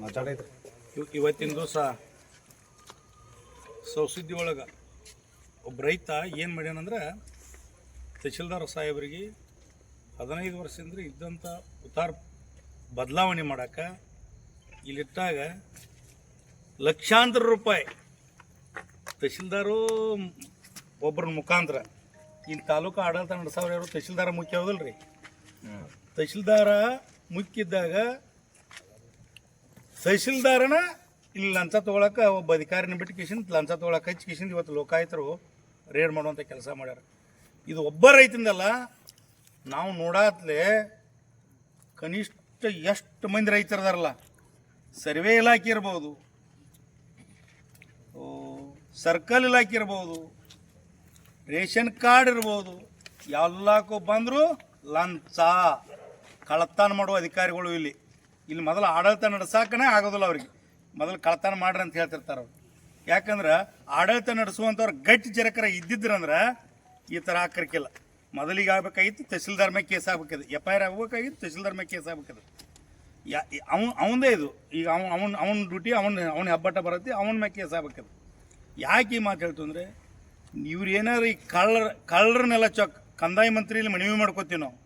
ಮಾತಾಡೈತ್ರಿ ಇವತ್ತಿನ ದಿವಸ ಸೌಸುದ್ದಿ ಒಳಗೆ ಒಬ್ಬ ರೈತ ಏನು ಮಾಡ್ಯಾನಂದ್ರೆ ತಹಶೀಲ್ದಾರ್ ಸಾಹೇಬರಿಗೆ ಹದಿನೈದು ವರ್ಷದಿಂದ ಇದ್ದಂಥ ಉತ್ತಾರ ಬದಲಾವಣೆ ಮಾಡಕ್ಕೆ ಇಲ್ಲಿಟ್ಟಾಗ ಲಕ್ಷಾಂತರ ರೂಪಾಯಿ ತಹಶೀಲ್ದಾರು ಒಬ್ಬರ ಮುಖಾಂತರ ಇಲ್ಲಿ ತಾಲೂಕು ಆಡಳಿತ ನಡೆಸೋರು ಯಾರು ತಹಶೀಲ್ದಾರ ಮುಖ್ಯ ಹೌದಲ್ರಿ? ತಹಶೀಲ್ದಾರ ಮುಖ್ಯ ಇದ್ದಾಗ ತಹಶೀಲ್ದಾರನ ಇಲ್ಲಿ ಲಂಚ ತೊಗೊಳಕ್ಕೆ ಒಬ್ಬ ಅಧಿಕಾರಿನ ಬಿಟ್ಟು ಕಿಶಿಂದ ಲಂಚ ತೊಗೊಳಕ್ಕೆ ಹಚ್ಚಿ ಕಿಶಿಂದ ಇವತ್ತು ಲೋಕಾಯುತರು ರೇಡ್ ಮಾಡುವಂಥ ಕೆಲಸ ಮಾಡ್ಯಾರ. ಇದು ಒಬ್ಬ ರೈತಂದಲ್ಲ ನಾವು ನೋಡಾತ್ಲೆ ಕನಿಷ್ಠ ಎಷ್ಟು ಮಂದಿ ರೈತರದಾರಲ್ಲ ಸರ್ವೆ ಇಲಾಖೆ ಇರ್ಬೋದು ಸರ್ಕಲ್ ಇಲಾಖೆ ಇರ್ಬೋದು, ರೇಷನ್ ಕಾರ್ಡ್ ಇರ್ಬೋದು ಎಲ್ಲಕ್ಕೂ ಬಂದರೂ ಲಂಚ ಕಳತನ ಮಾಡುವ ಅಧಿಕಾರಿಗಳು ಇಲ್ಲಿ. ಇಲ್ಲಿ ಮೊದಲು ಆಡಳಿತ ನಡೆಸಾಕನೇ ಆಗೋದಿಲ್ಲ ಅವ್ರಿಗೆ. ಮೊದಲು ಕಳತನ ಮಾಡ್ರಿ ಅಂತ ಹೇಳ್ತಿರ್ತಾರೆ ಅವ್ರು. ಯಾಕಂದ್ರೆ ಆಡಳಿತ ನಡೆಸುವಂಥವ್ರು ಗಟ್ಟಿ ಜರಕರ ಇದ್ದಿದ್ರಂದ್ರೆ ಈ ಥರ ಆಕರಿಕಿಲ್ಲ ಮೊದಲಿಗೆ ಆಗ್ಬೇಕಾಗಿತ್ತು, ತಹಸೀಲ್ದಾರ್ ಮೇಲೆ ಕೇಸ್ ಆಗ್ಬೇಕಿದೆ ಎಫ್ ಐ ಆರ್ ಆಗ್ಬೇಕಾಗಿತ್ತು, ತಹಸೀಲ್ದಾರ್ ಮೇಲೆ ಕೇಸ್ ಆಗ್ಬೇಕಿದೆ ಯಾ ಅವ್ನು ಅವಂದೇ ಇದು. ಈಗ ಅವ್ನು ಅವನ್, ಅವನ ಡ್ಯೂಟಿ, ಅವನ ಅವನ ಹೆಬ್ಬಟ್ಟ ಬರುತ್ತೆ, ಅವನ ಮೇಲೆ ಕೇಸ್ ಆಗ್ಬೇಕಿದೆ ಯಾಕೆ ಈ ಮಾತು ಹೇಳ್ತು ಅಂದರೆ, ಇವ್ರು ಏನಾರು ಈ ಕಳ್ಳರ, ಕಳ್ಳರನ್ನೆಲ್ಲ ಚೊಕ್ ಕಂದಾಯ ಮಂತ್ರಿಲಿ ಮನವಿ ಮಾಡ್ಕೋತೀವಿ ನಾವು.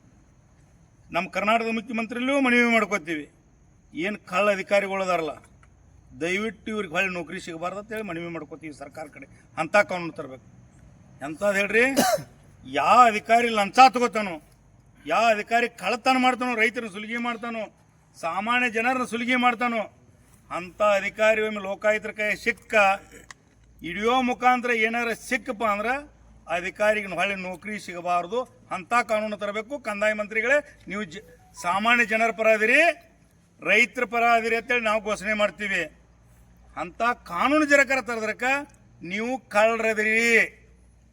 ನಮ್ಮ ಕರ್ನಾಟಕದ ಮುಖ್ಯಮಂತ್ರಿಲೂ ಮನವಿ ಮಾಡ್ಕೋತೀವಿ. ಏನು ಕಳ್ಳ ಅಧಿಕಾರಿಗಳು ಅದಾರಲ್ಲ, ದಯವಿಟ್ಟು ಇವ್ರಿಗೆ ಹೊಳ್ಳಿ ನೌಕರಿ ಸಿಗಬಾರ್ದು ಅಂತೇಳಿ ಮನವಿ ಮಾಡ್ಕೋತೀವಿ ಸರ್ಕಾರ ಕಡೆ. ಅಂಥ ಕಾನೂನು ತರಬೇಕು. ಎಂಥದ್ದು ಹೇಳ್ರಿ? ಯಾವ ಅಧಿಕಾರಿ ಲಂಚ ತಗೋತಾನೋ ಯಾವ ಅಧಿಕಾರಿ ಕಳ್ಳತನ ಮಾಡ್ತಾನೋ ರೈತರನ್ನ ಸುಲಿಗೆ ಮಾಡ್ತಾನೋ, ಸಾಮಾನ್ಯ ಜನರನ್ನ ಸುಲಿಗೆ ಮಾಡ್ತಾನೋ ಅಂಥ ಅಧಿಕಾರಿ ಒಮ್ಮೆ ಲೋಕಾಯುತರ ಕೈ ಸಿಕ್ಕ ಹಿಡಿಯೋ ಮುಖಾಂತರ ಏನಾರ ಸಿಕ್ಕಪ್ಪ ಅಂದ್ರೆ ಅಧಿಕಾರಿಗೆ ಹೊಳ್ಳಿ ನೌಕರಿ ಸಿಗಬಾರ್ದು ಅಂಥ ಕಾನೂನು ತರಬೇಕು. ಕಂದಾಯ ಮಂತ್ರಿಗಳೇ, ನೀವು ಸಾಮಾನ್ಯ ಜನರ ಪರ ರೈತರ ಪರ ಅದಿರಿ ಅಂತೇಳಿ ನಾವು ಘೋಷಣೆ ಮಾಡ್ತೀವಿ. ಅಂಥ ಕಾನೂನು ಜರಕರ ತರದ್ರಕ ನೀವು ಕಳ್ಳರದಿರಿ.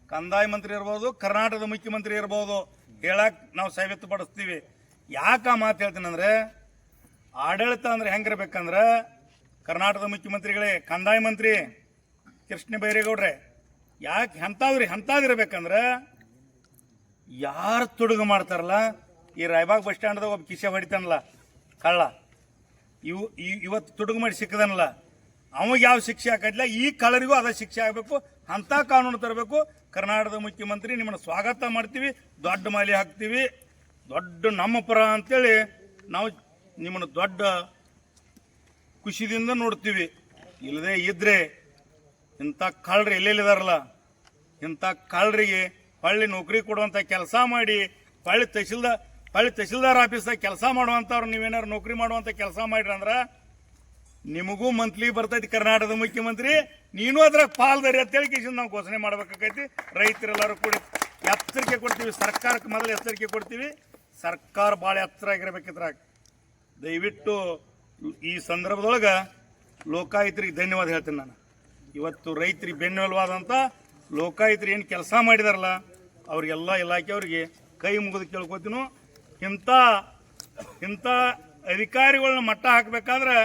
ಕಂದಾಯ ಮಂತ್ರಿ ಇರ್ಬೋದು, ಕರ್ನಾಟಕದ ಮುಖ್ಯಮಂತ್ರಿ ಇರ್ಬೋದು ಹೇಳಕ್ ನಾವು ಸಾಬೀತು ಪಡಿಸ್ತೀವಿ. ಯಾಕೆ ಆ ಮಾತು ಹೇಳ್ತೀನಂದ್ರೆ, ಆಡಳಿತ ಅಂದ್ರೆ ಹೆಂಗಿರ್ಬೇಕಂದ್ರೆ, ಕರ್ನಾಟಕದ ಮುಖ್ಯಮಂತ್ರಿಗಳೇ, ಕಂದಾಯ ಮಂತ್ರಿ ಕೃಷ್ಣ ಬೈರೇಗೌಡ್ರೆ, ಯಾಕೆ ಎಂಥವ್ರಿ ಎಂಥದಿರ್ಬೇಕಂದ್ರೆ ಯಾರು ತುಡುಗು ಮಾಡ್ತಾರಲ್ಲ, ಈ ರಾಯಬಾಗ್ ಬಸ್ ಸ್ಟ್ಯಾಂಡ್ದಾಗ ಒಬ್ಬ ಕಿಸೆ ಹೊಡಿತಾನಲ್ಲ, ಕಳ್ಳ. ಇವು ಇವತ್ತು ತುಡುಗು ಮಾಡಿ ಸಿಕ್ಕದನಲ್ಲ, ಅವಾಗ ಯಾವ ಶಿಕ್ಷೆ ಹಾಕಿಲ್ಲ ಈ ಕಳರಿಗೂ ಅದ ಶಿಕ್ಷೆ ಆಗಬೇಕು ಅಂಥ ಕಾನೂನು ತರಬೇಕು. ಕರ್ನಾಟಕದ ಮುಖ್ಯಮಂತ್ರಿ ನಿಮ್ಮನ್ನು ಸ್ವಾಗತ ಮಾಡ್ತೀವಿ, ದೊಡ್ಡ ಮಾಲಿ ಹಾಕ್ತೀವಿ. ದೊಡ್ಡ ನಮ್ಮ ಪರ ಅಂತೇಳಿ ನಾವು ನಿಮ್ಮನ್ನು ದೊಡ್ಡ ಖುಷಿದಿಂದ ನೋಡ್ತೀವಿ. ಇಲ್ಲದೆ ಇದ್ರೆ ಇಂಥ ಕಳ್ಳರು ಎಲ್ಲೆಲ್ಲಿದಾರಲ್ಲ ಇಂಥ ಕಳ್ಳರಿಗೆ ಹೊಳ್ಳಿ ನೌಕರಿ ಕೊಡುವಂಥ ಕೆಲಸ ಮಾಡಿ ಹೊಳ್ಳಿ ತಹಶೀಲ್ದಾರ್ ಹೊಳ್ಳಿ ತಹಶೀಲ್ದಾರ್ ಆಫೀಸ್ದಾಗ ಕೆಲಸ ಮಾಡುವಂಥವ್ರು ನೀವೇನಾರು ನೌಕರಿ ಮಾಡುವಂಥ ಕೆಲಸ ಮಾಡ್ರಿ ಅಂದ್ರೆ ನಿಮಗೂ ಮಂತ್ಲಿ ಬರ್ತೈತಿ ಕರ್ನಾಟಕದ ಮುಖ್ಯಮಂತ್ರಿ. ನೀನು ಅದ್ರಾಗ ಪಾಲ್ದಾರಿ ಅಂತೇಳಿ ಕಿಶನ್ ನಾವು ಘೋಷಣೆ ಮಾಡ್ಬೇಕಾಗೈತಿ. ರೈತರೆಲ್ಲರೂ ಕೂಡಿ ಎಚ್ಚರಿಕೆ ಕೊಡ್ತೀವಿ. ಸರ್ಕಾರಕ್ಕೆ ಮೊದಲು ಎಚ್ಚರಿಕೆ ಕೊಡ್ತೀವಿ. ಸರ್ಕಾರ ಭಾಳ ಎತ್ತರ ಆಗಿರ್ಬೇಕಿದ್ರಾಗ ದಯವಿಟ್ಟು ಈ ಸಂದರ್ಭದೊಳಗೆ ಲೋಕಾಯುತರಿಗೆ ಧನ್ಯವಾದ ಹೇಳ್ತೀನಿ ನಾನು. ಇವತ್ತು ರೈತರಿಗೆ ಬೆನ್ನೆಲುವಾದಂಥ ಲೋಕಾಯುತರು ಏನು ಕೆಲಸ ಮಾಡಿದಾರಲ್ಲ, ಅವ್ರಿಗೆಲ್ಲ ಇಲಾಖೆಯವ್ರಿಗೆ ಕೈ ಮುಗಿದು ಕೇಳ್ಕೊತೀನು. ಇಂಥ ಇಂಥ ಅಧಿಕಾರಿಗಳನ್ನ ಮಟ್ಟ ಹಾಕಬೇಕಾದ್ರೆ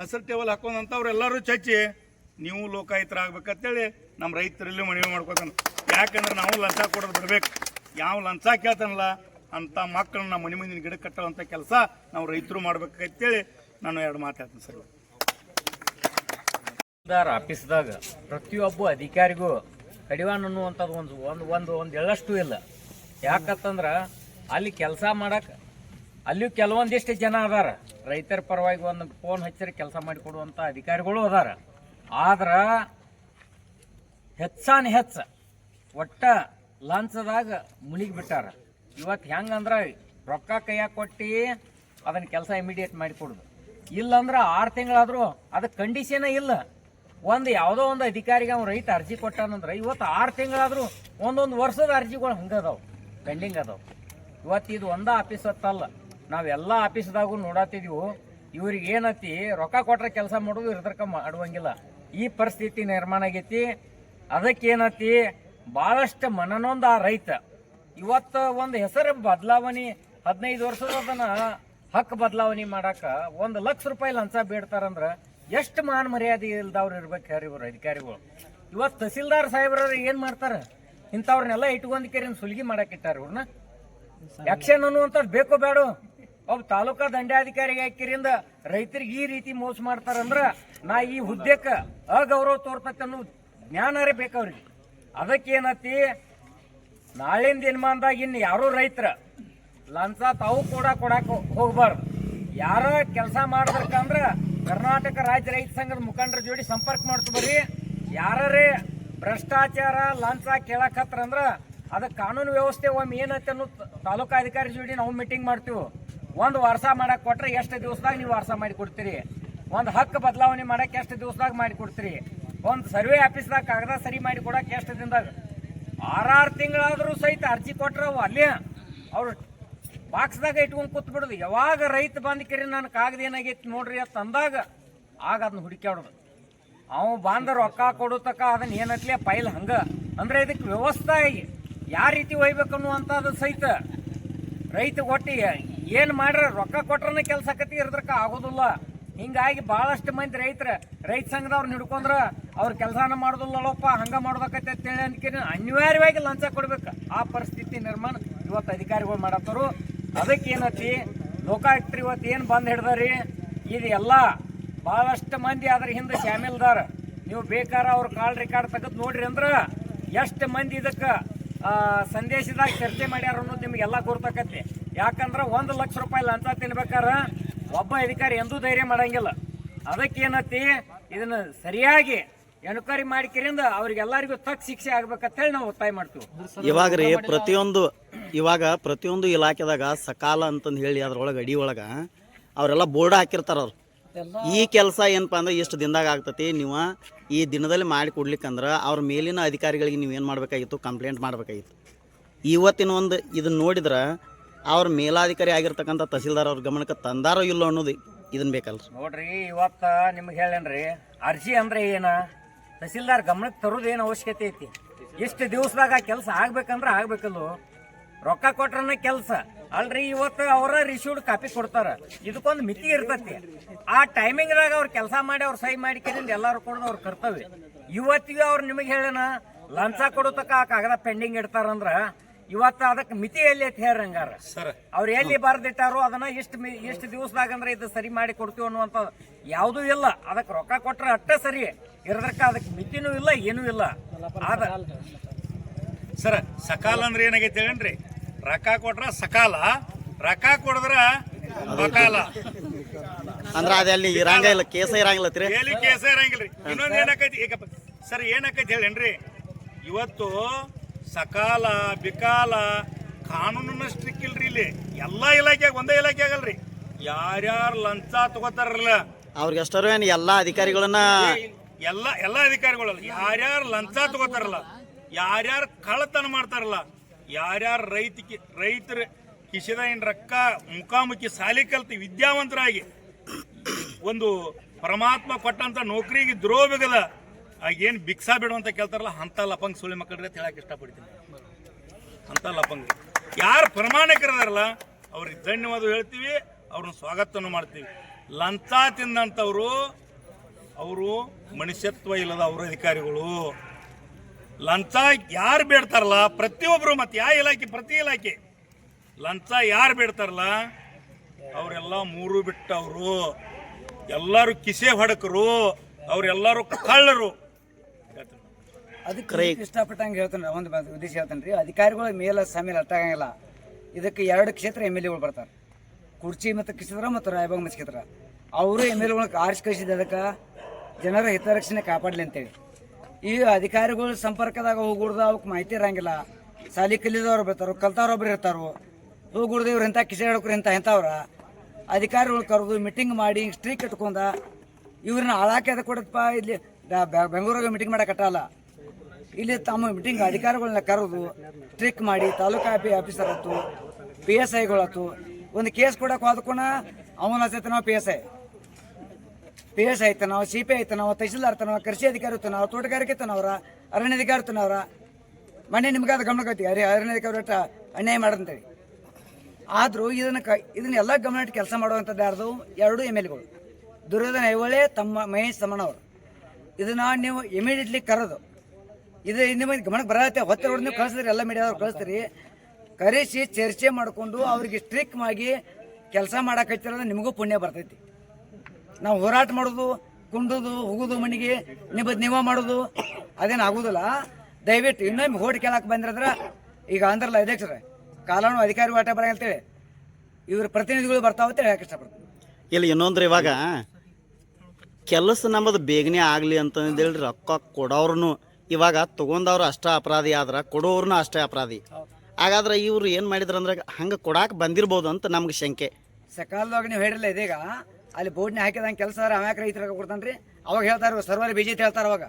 ಹಸಿರು ಟೇಬಲ್ ಹಾಕೊಂಡಂಥವ್ರು ಎಲ್ಲರೂ ಚಚ್ಚಿ, ನೀವು ಲೋಕಾಯುತರ ಆಗ್ಬೇಕಂತೇಳಿ ನಮ್ಮ ರೈತರಲ್ಲಿ ಮನವಿ ಮಾಡ್ಕೋತಾನೆ. ಯಾಕಂದ್ರೆ ನಾವು ಲಂಚ ಕೊಡೋದು ಬಿಡ್ಬೇಕು. ಯಾವ ಲಂಚ ಕೇಳ್ತಾನಲ್ಲ, ಅಂಥ ಮಕ್ಕಳನ್ನ ಮನೆ ಮುಂದಿನ ಗಿಡ ಕಟ್ಟುವಂಥ ಕೆಲಸ ನಾವು ರೈತರು ಮಾಡ್ಬೇಕಂತೇಳಿ ನಾನು ಎರಡು ಮಾತಾಡ್ತೀನಿ ಸರ್. ತಹಸೀಲ್ದಾರ್ ಆಫೀಸ್ದಾಗ ಪ್ರತಿಯೊಬ್ಬ ಅಧಿಕಾರಿಗೂ ಕಡಿವಾಣ ಅನ್ನುವಂಥದ್ದು ಒಂದು ಒಂದು ಒಂದು ಒಂದು ಎಳ್ಳಷ್ಟು ಇಲ್ಲ. ಯಾಕಂತಂದ್ರ ಅಲ್ಲಿ ಕೆಲಸ ಮಾಡಕ್ಕೆ ಅಲ್ಲಿಯೂ ಕೆಲವೊಂದಿಷ್ಟು ಜನ ಅದಾರ. ರೈತರ ಪರವಾಗಿ ಒಂದು ಫೋನ್ ಹಚ್ಚಿರಿ, ಕೆಲಸ ಮಾಡಿಕೊಡುವಂಥ ಅಧಿಕಾರಿಗಳು ಅದಾರ. ಆದ್ರೆ ಹೆಚ್ಚಾನ್ ಹೆಚ್ಚ ಒಟ್ಟ ಲಂಚದಾಗ ಮುಳುಗಿಬಿಟ್ಟಾರ ಇವತ್ತು ಹೆಂಗಂದ್ರೆ ರೊಕ್ಕ ಕೈಯಾಗ ಕೊಟ್ಟು ಅದನ್ನ ಕೆಲಸ ಇಮಿಡಿಯೇಟ್ ಮಾಡಿಕೊಡುದು ಇಲ್ಲಂದ್ರೆ ಆರು ತಿಂಗಳಾದರೂ ಅದಕ್ಕೆ ಕಂಡೀಷನ್ ಇಲ್ಲ. ಒಂದು ಯಾವುದೋ ಒಂದು ಅಧಿಕಾರಿಗೆ ಅವ್ನು ರೈತ ಅರ್ಜಿ ಕೊಟ್ಟಾನಂದ್ರೆ ಇವತ್ತು ಆರು ತಿಂಗಳಾದರೂ ಒಂದೊಂದು ವರ್ಷದ ಅರ್ಜಿಗಳು ಹಂಗದಾವ್ ಪೆಂಡಿಂಗ್ ಅದಾವ್. ಇವತ್ತು ಇದು ಒಂದ ಆಫೀಸ್ ಅತ್ತಲ್ಲ. ನಾವೆಲ್ಲ ಆಫೀಸ್ದಾಗೂ ನೋಡತ್ತಿದೀವು ಇವ್ರಿಗೆ ಏನತಿ ರೊಕ್ಕ ಕೊಟ್ರೆ ಕೆಲಸ ಮಾಡೋದು ಇರ್ದಕ್ಕ ಮಾಡುವಂಗಿಲ್ಲ. ಈ ಪರಿಸ್ಥಿತಿ ನಿರ್ಮಾಣ ಆಗೈತಿ. ಅದಕ್ಕೇನತಿ ಭಾಳಷ್ಟು ಮನನೊಂದ ಆ ರೈತ. ಇವತ್ತು ಒಂದು ಹೆಸರು ಬದಲಾವಣೆ, ಹದಿನೈದು ವರ್ಷದದನ್ನ ಹಕ್ಕು ಬದಲಾವಣೆ ಮಾಡಾಕ ಒಂದು ಲಕ್ಷ ರೂಪಾಯಿ ಲಂಚ ಬೇಡ್ತಾರಂದ್ರ ಎಷ್ಟು ಮಾನ ಮರ್ಯಾದೆ ಇಲ್ದವ್ರು ಇರ್ಬೇಕು ಯಾರು ಇವರು ಅಧಿಕಾರಿಗಳು? ಇವತ್ತು ತಹಸೀಲ್ದಾರ್ ಸಾಹೇಬ್ರ ಏನು ಮಾಡ್ತಾರೆ? ಇಂಥವ್ರನ್ನೆಲ್ಲ ಇಟ್ಕೊಂಡ್ ಕೇರಿ ಸುಲಿಗೆ ಮಾಡೋಕ್ಕಿಟ್ಟಾರ ಇವ್ರನ್ನ ಆಕ್ಷನ್ ಅನ್ನುವಂಥದ್ದು ಬೇಕೋ ಬೇಡ? ಒಬ್ಬ ತಾಲೂಕಾ ದಂಡಾಧಿಕಾರಿಗೆ ಹಾಕಿರಿಂದ ರೈತರಿಗೆ ಈ ರೀತಿ ಮೋಸ ಮಾಡ್ತಾರಂದ್ರ ನಾ ಈ ಹುದ್ದೆಕ ಅಗೌರವ ತೋರ್ತೈತೆ ಅನ್ನೋ ಜ್ಞಾನರೇ ಬೇಕವ್ರಿಗೆ. ಅದಕ್ಕೇನತಿ ನಾಳಿನ ದಿನಮಾನದಾಗ ಇನ್ನು ಯಾರೂ ರೈತರ ಲಂಚ ತಾವು ಕೂಡ ಕೊಡಕ್ಕೆ ಹೋಗ್ಬಾರ್ದು. ಯಾರ ಕೆಲಸ ಮಾಡ್ಬೇಕಂದ್ರ ಕರ್ನಾಟಕ ರಾಜ್ಯ ರೈತ ಸಂಘದ ಮುಖಂಡರ ಜೋಡಿ ಸಂಪರ್ಕ ಮಾಡ್ತು ಬರ್ರಿ. ಯಾರೇ ಭ್ರಷ್ಟಾಚಾರ, ಲಂಚ ಕೇಳಕತ್ತರಂದ್ರ ಅದಕ್ಕೆ ಕಾನೂನು ವ್ಯವಸ್ಥೆ ಒಮ್ಮೆ ಏನೈತೆ ತಾಲೂಕಾ ಅಧಿಕಾರಿ ಜೋಡಿ ನಾವು ಮೀಟಿಂಗ್ ಮಾಡ್ತೀವಿ. ಒಂದು ವರ್ಷ ಮಾಡಕ್ಕೆ ಕೊಟ್ರೆ ಎಷ್ಟು ದಿವಸದಾಗ ನೀವು ವರ್ಷ ಮಾಡಿ ಕೊಡ್ತೀರಿ? ಒಂದು ಹಕ್ಕು ಬದಲಾವಣೆ ಮಾಡಕ್ಕೆ ಎಷ್ಟು ದಿವಸದಾಗ ಮಾಡಿ ಕೊಡ್ತೀರಿ? ಒಂದು ಸರ್ವೆ ಆಫೀಸ್ದಾಗ ಕಾಗದ ಸರಿ ಮಾಡಿ ಕೊಡಕ್ಕೆ ಎಷ್ಟು ದಿನದಾಗ? ಆರಾರು ತಿಂಗಳಾದರೂ ಸಹಿತ ಅರ್ಜಿ ಕೊಟ್ರವು ಅಲ್ಲೇ. ಅವ್ರು ಬಾಕ್ಸ್ದಾಗ ಇಟ್ಕೊಂಡು ಕೂತ್ ಬಿಡುದು ಯಾವಾಗ ರೈತ ಬಂದಿಕರಿ ನನ್ನ ಕಾಗದ ಏನಾಗೈತಿ ನೋಡ್ರಿ ಅಂತ ಅಂದಾಗ ಆಗ ಅದನ್ನ ಹುಡುಕ್ಯಾಡೋದು. ಅವ ಬಂದ ರೊಕ್ಕ ಕೊಡುತಕ ಅದನ್ನ ಏನತ್ಲೆ ಪೈಲ್ ಹಂಗ. ಅಂದ್ರೆ ಇದಕ್ಕೆ ವ್ಯವಸ್ಥೆ ಯಾವ ರೀತಿ ಒಯ್ಬೇಕು ಅನ್ನುವಂಥದ್ದು ಸಹಿತ ರೈತ ಒಟ್ಟಿ ಏನು ಮಾಡ್ರ ರೊಕ್ಕ ಕೊಟ್ರನ ಕೆಲಸ ಕತಿ ಇರೋದ್ರಕ್ಕೆ ಆಗೋದಿಲ್ಲ. ಹಿಂಗಾಗಿ ಬಹಳಷ್ಟು ಮಂದಿ ರೈತರ, ರೈತ ಸಂಘದವ್ರನ್ನ ಹಿಡ್ಕೊಂಡ್ರ ಅವ್ರ ಕೆಲಸನ ಮಾಡೋದಿಲ್ಲಪ್ಪ ಹಂಗ ಮಾಡೋದಕ್ಕೈತೆ ಅಂತೇಳಿ ಅಂದ್ಕೇಳಿ ಅನಿವಾರ್ಯವಾಗಿ ಲಂಚ ಕೊಡ್ಬೇಕು. ಆ ಪರಿಸ್ಥಿತಿ ನಿರ್ಮಾಣ ಇವತ್ತು ಅಧಿಕಾರಿಗಳು ಮಾಡತ್ತರು. ಅದಕ್ಕೆ ಏನತಿ ಲೋಕಾಯುಕ್ತರು ಇವತ್ತು ಏನು ಬಂದ್ ಹಿಡ್ದಾರಿ? ಇದು ಎಲ್ಲ ಬಹಳಷ್ಟು ಮಂದಿ ಅದ್ರ ಹಿಂದೆ ಶಾಮಿಲ್ದಾರ. ನೀವು ಬೇಕಾರ ಅವ್ರ ಕಾಲ್ ರೆಕಾರ್ಡ್ ತೆಗೆದು ನೋಡ್ರಿ ಅಂದ್ರೆ ಎಷ್ಟು ಮಂದಿ ಇದಕ್ಕೆ ಸಂದೇಶದಾಗ ಚರ್ಚೆ ಮಾಡ್ಯಾರ ಅನ್ನೋದು ನಿಮಗೆಲ್ಲ ಗೊತ್ತಾಕತ್ತೆ ಯಾಕಂದ್ರೆ ಒಂದು ಲಕ್ಷ ರೂಪಾಯಿ ಲಂಚ ತಿನ್ಬೇಕಾರ, ಒಬ್ಬ ಅಧಿಕಾರಿ ಎಂದೂ ಧೈರ್ಯ ಮಾಡಂಗಿಲ್ಲ. ಅದಕ್ಕೇನತಿ ಇದನ್ನ ಸರಿಯಾಗಿ ಎನ್ಕ್ವೈರಿ ಮಾಡಿಕರಿಂದ ಅವ್ರಿಗೆಲ್ಲರಿಗೂ ತಕ್ಕ ಶಿಕ್ಷೆ ಆಗ್ಬೇಕಂತೇಳಿ ನಾವು ಒತ್ತಾಯ ಮಾಡ್ತೀವಿ. ಇವಾಗ ರೀ, ಪ್ರತಿಯೊಂದು, ಇವಾಗ ಪ್ರತಿಯೊಂದು ಇಲಾಖೆದಾಗ ಸಕಾಲ ಅಂತಂದು ಹೇಳಿ ಅದ್ರೊಳಗೆ ಅಡಿ ಒಳಗೆ, ಅವರೆಲ್ಲ ಬೋರ್ಡ್ ಹಾಕಿರ್ತಾರ ಅವ್ರು. ಈ ಕೆಲಸ ಏನಪ್ಪ ಅಂದ್ರೆ ಇಷ್ಟು ದಿನದಾಗ ಆಗ್ತತಿ. ನೀವು ಈ ದಿನದಲ್ಲಿ ಮಾಡಿ ಕೊಡ್ಲಿಕ್ಕಂದ್ರೆ ಅವ್ರ ಮೇಲಿನ ಅಧಿಕಾರಿಗಳಿಗೆ ನೀವು ಏನು ಮಾಡಬೇಕಾಗಿತ್ತು? ಕಂಪ್ಲೇಂಟ್ ಮಾಡಬೇಕಾಗಿತ್ತು. ಇವತ್ತಿನ ಒಂದು ಇದನ್ನ ನೋಡಿದ್ರೆ ಅವ್ರ ಮೇಲಾಧಿಕಾರಿ ಆಗಿರ್ತಕ್ಕಂಥ ತಹಸೀಲ್ದಾರ್ ಅವ್ರ ಗಮನಕ್ಕೆ ತಂದಾರೋ ಇಲ್ಲೋ ಅನ್ನೋದು ಇದನ್ನ ಬೇಕಲ್ಲ ನೋಡ್ರಿ ಇವತ್ತು ನಿಮ್ಗೆ ಹೇಳೇನ್ರಿ ಅರ್ಜಿ ಅಂದ್ರೆ ಏನ? ತಹಸೀಲ್ದಾರ್ ಗಮನಕ್ಕೆ ತರೋದು ಏನು ಅವಶ್ಯಕತೆ ಐತಿ? ಇಷ್ಟು ದಿವಸದಾಗ ಕೆಲಸ ಆಗ್ಬೇಕಂದ್ರೆ ಆಗ್ಬೇಕಲ್ಲ. ರೊಕ್ಕ ಕೊಟ್ರನ್ನ ಕೆಲಸ. ಅಲ್ರಿ ಇವತ್ತು ಅವರ ರಿಸೀವ್ಡ್ ಕಾಪಿ ಕೊಡ್ತಾರ. ಇದಕ್ಕೊಂದು ಮಿತಿ ಇರ್ತತಿ. ಆ ಟೈಮಿಂಗ್ದಾಗ ಅವ್ರು ಕೆಲಸ ಮಾಡಿ ಅವ್ರು ಸಹಿ ಮಾಡಿ ಕೇಳಿಂದ ಎಲ್ಲಾರು ಕೊಡೋದು ಅವ್ರ ಕರ್ತವ್ಯ. ಇವತ್ತಿಗೆ ಅವ್ರು ನಿಮಗೆ ಹೇಳೋಣ ಲಂಚ ಕೊಡೋತಕ್ಕ ಆ ಕಾಗದ ಪೆಂಡಿಂಗ್ ಇಡ್ತಾರಂದ್ರ ಇವತ್ತು ಅದಕ್ಕೆ ಮಿತಿ ಎಲ್ಲಿ ಐತಿ ಹೇಳ್ರಿ ಹಂಗಾರ? ಸರ್. ಅವ್ರು ಎಲ್ಲಿ ಬರ್ದಿಟ್ಟಾರೋ ಅದನ್ನ ಇಷ್ಟು ಮಿ ಇಷ್ಟು ದಿವಸದಾಗ ಅಂದ್ರೆ ಇದು ಸರಿ ಮಾಡಿ ಕೊಡ್ತೀವಿ ಅನ್ನುವಂಥ ಯಾವುದೂ ಇಲ್ಲ. ಅದಕ್ಕೆ ರೊಕ್ಕ ಕೊಟ್ರೆ ಅಷ್ಟೇ ಸರಿ. ಇರೋದಕ್ಕೆ ಅದಕ್ಕೆ ಮಿತಿನೂ ಇಲ್ಲ ಏನೂ ಇಲ್ಲ. ಆದ ಸರ್ ಸಕಾಲ ಅಂದ್ರೆ ಏನಾಗೈತೆ ಹೇಳನ್ರಿ? ರೊಕ್ಕ ಕೊಟ್ರ ಸಕಾಲ ರೊಕ್ಕ ಕೊಡದ್ರ ಬಕಾಲ ಅಂದ್ರ ಅದಲ್ಲಿ ಅಲ್ಲಿ ಇರಂಗ ಇಲ್ಲ ಕೇಸ ಇರಂಗಿಲ್ಲ ಎಲ್ಲಿ ಕೇಸ ಇರಂಗಿಲ್ರಿ? ಇನ್ನೊಂದ್ ಏನಾಕೈತಿ ಈಗ ಸರ್ ಏನಾಕೈತಿ ಹೇಳೇನ್ರಿ? ಇವತ್ತು ಸಕಾಲ ಬಿಕಾಲ ಕಾನೂನನ್ನ ಸ್ಟ್ರಿಕ್ ಇಲ್ರಿ ಇಲ್ಲಿ. ಎಲ್ಲಾ ಇಲಾಖೆಯಾಗ ಒಂದೇ ಇಲಾಖೆ ಆಗಲ್ರಿ. ಯಾರ್ಯಾರು ಲಂಚ ತಗೋತಾರಲ್ಲ. ಅವ್ರಿಗೆ ಎಷ್ಟರ ಏನು ಎಲ್ಲ ಅಧಿಕಾರಿಗಳನ್ನ ಎಲ್ಲ ಎಲ್ಲ ಅಧಿಕಾರಿಗಳಲ್ಲ. ಯಾರ್ಯಾರು ಲಂಚ ತಗೋತಾರಲ್ಲ ಯಾರ್ಯಾರು ಕಳ್ಳತನ ಮಾಡ್ತಾರಲ್ಲ ಯಾರ್ಯಾರು ರೈತ ರೈತರ ಕಿಶದ ಏನು ರೊಕ್ಕ ಮುಖಾಮುಖಿ ಸಾಲಿ ಕಲ್ತು ವಿದ್ಯಾವಂತರಾಗಿ ಒಂದು ಪರಮಾತ್ಮ ಕೊಟ್ಟಂತ ನೌಕರಿಗೆ ದ್ರೋಹಗದ ಏನು ಭಿಕ್ಷಾ ಬಿಡುವಂತ ಕೇಳ್ತಾರಲ್ಲ ಅಂತ ಲಪಂಗ್ ಸುಳಿ ಮಕ್ಕಳಿಗೆ ಅಂತ ಹೇಳಕ್ ಇಷ್ಟಪಡ್ತೀನಿ. ಅಂತ ಲಪಂಗ್. ಯಾರು ಪ್ರಮಾಣಿಕರದಾರಲ್ಲ, ಅವ್ರಿಗೆ ಧನ್ಯವಾದ ಹೇಳ್ತೀವಿ ಅವ್ರನ್ನ ಸ್ವಾಗತನೂ ಮಾಡ್ತೀವಿ. ಲಂಚ ತಿಂದಂಥವ್ರು, ಅವರು ಮನುಷ್ಯತ್ವ ಇಲ್ಲದ ಅವ್ರ ಅಧಿಕಾರಿಗಳು. ಲಂಚ ಯಾರು ಬೇಡ್ತಾರಲ್ಲ? ಪ್ರತಿಯೊಬ್ಬರು ಮತ್ತು ಯಾವ ಇಲಾಖೆ ಪ್ರತಿ ಇಲಾಖೆ. ಲಂಚ ಯಾರು ಬೇಡ್ತಾರಲ್ಲ? ಅವರೆಲ್ಲ ಮೂರು ಬಿಟ್ಟವರು. ಎಲ್ಲರೂ ಕಿಸೆ ಹೊಡಕರು. ಅವರೆಲ್ಲರೂ ಕಳ್ಳರು. ಅದಕ್ಕೆ ಇಷ್ಟಪಟ್ಟಂಗೆ ಹೇಳ್ತಾನೆ ಒಂದು ಉದ್ದೇಶ ಹೇಳ್ತಾನೆ ರೀ. ಅಧಿಕಾರಿಗಳ ಮೇಲೆ ಸಮೇಲೆ ಅಟ್ಟಾಗಂಗಿಲ್ಲ ಇದಕ್ಕೆ ಎರಡು ಕ್ಷೇತ್ರ ಎಂ ಎಲ್ ಎಗಳು ಬರ್ತಾರೆ. ಕುರ್ಚಿ ಮತ್ತು ಕ್ಷೇತ್ರ ಮತ್ತು ರಾಯಬಾಗ್ ಮತ್ತು ಕ್ಷೇತ್ರ ಅವರು ಎಂ ಎಲ್ ಎಗಳನ್ನ ಆರಿಸಿ ಕಳಿಸಿದ ಅದಕ್ಕೆ ಜನರ ಹಿತರಕ್ಷಣೆ ಕಾಪಾಡಲಿ ಅಂತೇಳಿ. ಈ ಅಧಿಕಾರಿಗಳ ಸಂಪರ್ಕದಾಗ ಹೋಗ್ಬಿಡ್ದು ಅವಕ್ಕೆ ಮಾಹಿತಿ ಇರಂಗಿಲ್ಲ. ಸಾಲಿ ಕಲಿದವ್ರು ಕಲ್ತವ್ರು ಒಬ್ರು ಇರ್ತಾರೋ. ಹೋಗ್ಬಿಡ್ದು ಇವ್ರು ಇಂಥ ಕಿಸೆ ಹಿಡ್ಕ್ರು ಇಂಥ ಇಂಥವ್ರ. ಅಧಿಕಾರಿಗಳು ಕರೆದು ಮೀಟಿಂಗ್ ಮಾಡಿ ಸ್ಟ್ರೀಕ್ ಇಟ್ಕೊಂಡ ಇವ್ರನ್ನ ಆಳಾಕೆ ಅದ ಕೊಡತ್ತಪ್ಪ ಇಲ್ಲಿ ಬೆಂಗಳೂರಿಗೆ ಮೀಟಿಂಗ್ ಮಾಡಕಟ್ಟಲ್ಲ ಇಲ್ಲಿ ತಮ್ಮ ಮೀಟಿಂಗ್ ಅಧಿಕಾರಿಗಳನ್ನ ಕರೆದು ಸ್ಟ್ರಿಕ್ ಮಾಡಿ ತಾಲೂಕಾ ಆಫಿ ಆಫೀಸರ್ ಆಯ್ತು ಪಿ ಎಸ್ ಐಗಳಾಯ್ತು ಒಂದು ಕೇಸ್ ಕೊಡಕ್ಕೆ ಹೋದಕೋಣ ಅವನ ನಾವು P S I P S ಐತ ನಾವು ಸಿ ಪಿ ಐತ ನಾವು ತಹಸೀಲ್ದಾರ್ ತನವ ಕೃಷಿ ಅಧಿಕಾರಿ ತನವ ತೋಟಗಾರಿಕೆ ತನವ್ರ ಅರಣ್ಯಾಧಿಕಾರಿ ತನವರ ಮನೆ ನಿಮ್ಗೆ ಅದು ಗಮನಕ್ಕೆ ಅರೆ ಅರಣ್ಯಾಧಿಕಾರಿ ಒಟ್ಟ ಅನ್ಯಾಯ ಮಾಡಂತೇಳಿ. ಆದರೂ ಇದನ್ನು ಕ, ಇದನ್ನೆಲ್ಲ ಗಮನ ಇಟ್ಟು ಕೆಲಸ ಮಾಡುವಂಥದ್ದು ಯಾರ್ದು? ಎರಡು ಎಂ ಎಲ್ಗಳು ದುರ್ಯೋಧನ ಐಹೊಳೆ, ತಮ್ಮ ಮಹೇಶ್ ತಮ್ಮನವರು. ಇದನ್ನು ನೀವು ಇಮಿಡಿಯೇಟ್ಲಿ ಕರೆದು. ಇದು ನಿಮಗೆ ಗಮನಕ್ಕೆ ಬರತ್ತೆ. ಹೊತ್ತೆ ಹೊಡೆದು ನೀವು ಕಳಿಸಿದ್ರಿ ಎಲ್ಲ ಮೀಡಿಯಾದವ್ರು ಕಳಿಸ್ತೀರಿ. ಕರೆಸಿ ಚರ್ಚೆ ಮಾಡಿಕೊಂಡು ಅವ್ರಿಗೆ ಸ್ಟ್ರಿಕ್ ಆಗಿ ಕೆಲಸ ಮಾಡಕತ್ತಿರೋದು ನಿಮಗೂ ಪುಣ್ಯ ಬರ್ತೈತಿ. ನಾವು ಹೋರಾಟ ಮಾಡೋದು ಕುಂಡುದು ಹೋಗುದು ಮನೆಗೆ ನಿಮ್ಮದು ನೀವ ಮಾಡೋದು ಅದೇನು ಆಗುದಿಲ್ಲ. ದಯವಿಟ್ಟು ಇನ್ನೊಮ್ಮೆ ಹೋಟ್ ಕೇಳಕ್ಕೆ ಬಂದ್ರದ್ರ ಈಗ ಅಂದ್ರಲ್ಲ ಅಧ್ಯಕ್ಷರೇ ಕಾಲಾನು ಅಧಿಕಾರಿ ಆಟ ಬರ ಹೇಳ್ತೇವೆ ಇವ್ರ ಪ್ರತಿನಿಧಿಗಳು ಬರ್ತಾವ ಅಂತ ಹೇಳಕ್ಕೆ ಇಷ್ಟಪಡ್ತೀನಿ. ಇಲ್ಲಿ ಇನ್ನೊಂದ್ರೆ ಇವಾಗ ಕೆಲಸ ನಮ್ಮದು ಬೇಗನೆ ಆಗಲಿ ಅಂತಂದೇಳಿ ರೊಕ್ಕ ಕೊಡೋರ್ನು ಇವಾಗ ತಗೊಂಡವ್ರು ಅಷ್ಟೇ ಅಪರಾಧಿ ಆದ್ರೆ ಕೊಡೋರ್ನು ಅಷ್ಟೇ ಅಪರಾಧಿ. ಹಾಗಾದ್ರೆ ಇವ್ರು ಏನು ಮಾಡಿದ್ರು ಅಂದ್ರೆ ಹಂಗೆ ಕೊಡಾಕ್ ಬಂದಿರ್ಬೋದು ಅಂತ ನಮ್ಗೆ ಶಂಕೆ. ಸಕಾಲದಾಗ ನೀವು ಹೇಳಿರಲ್ಲ ಇದೀಗ ಅಲ್ಲಿ ಬೋರ್ಡ್ನ ಹಾಕಿದಂಗೆ ಕೆಲಸ ಅಮ್ಯಾಕ ರೈತರಿಗೆ ಕೊಡ್ತಾನ್ರಿ. ಅವಾಗ ಹೇಳ್ತಾರೆ ಸರ್ವರ್ ಬೀಜ ಐತಿ ಹೇಳ್ತಾರೆ ಅವಾಗ.